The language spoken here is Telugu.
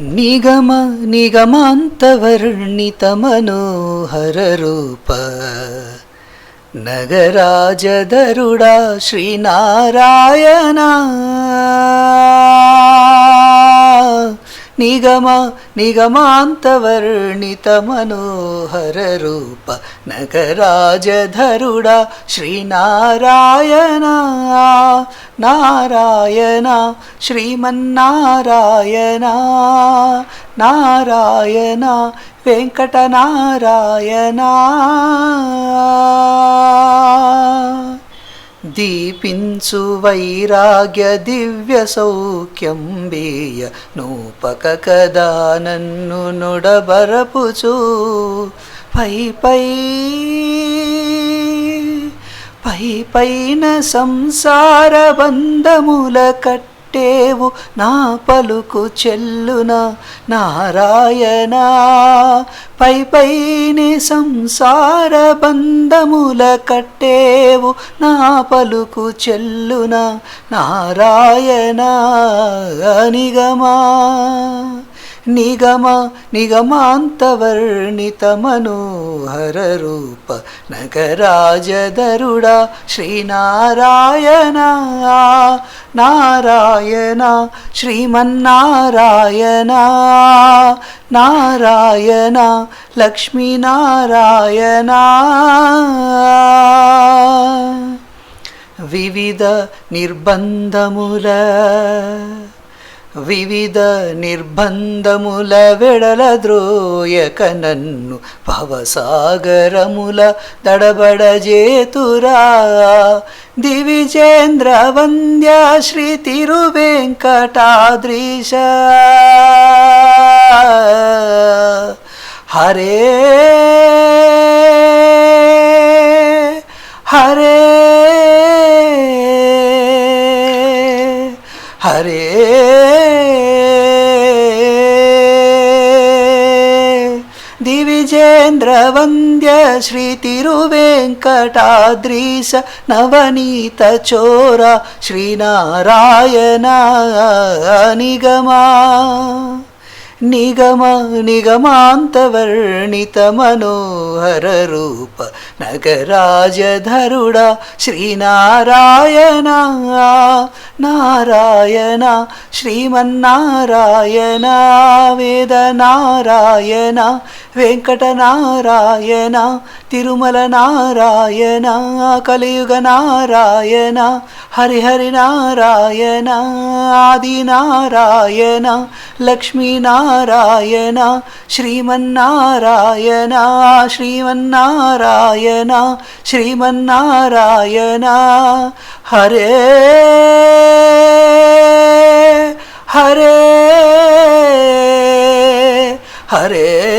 నిగమ నిగమాంతవర్ణిత మనోహర రూప నగరాజధరుడా శ్రీనారాయణ. నిగమ నిగమాంతవర్ణిత మనోహర రూప నగరాజధరుడా శ్రీనారాయణ నారాయణ శ్రీమన్నారాయణ నారాయణ వెంకటనారాయణ దీపించు వైరాగ్య దివ్య సౌఖ్యం బేయ నూపక కదా నన్ను నుడబరపుచు. పై పై పై పైన సంసార బంధముల కట్టేవు నా పలుకు చెల్లున నారాయణ. పై పైని సంసార బంధముల కట్టేవు నా పలుకు చెల్లున నారాయణ నిగమా నిగమ నిగమాంతవర్ణిత మనోహర రూప నగరాజధరుడా శ్రీనారాయణ. నారాయణ శ్రీమన్నారాయణ. నారాయణ లక్ష్మీనారాయణ. వివిధ నిర్బంధముల వివిధ నిర్బంధముల వెడల ద్రోయక నన్ను భవసాగరముల దడబడజేతురా దివిజేంద్ర వంద్య శ్రీ తిరువెంకటాద్రీశ హరే హరే హరే దివిజేంద్ర వంద్య శ్రీ తిరువెంకటాద్రీశ నవనీత చోర శ్రీనారాయణ నిగమా నిగమ నిగమాంతవర్ణిత మనోహర రూప నగరాజధరుడా శ్రీనారాయణ నారాయణ శ్రీమన్నారాయణ వేదనారాయణ వెంకటనారాయణ తిరుమల నారాయణ కలియుగ నారాయణ హరిహరి నారాయణ ఆది నారాయణ లక్ష్మీనారాయణ శ్రీమన్నారాయణ శ్రీమన్నారాయణ శ్రీమన్నారాయణ హరే హరే హరే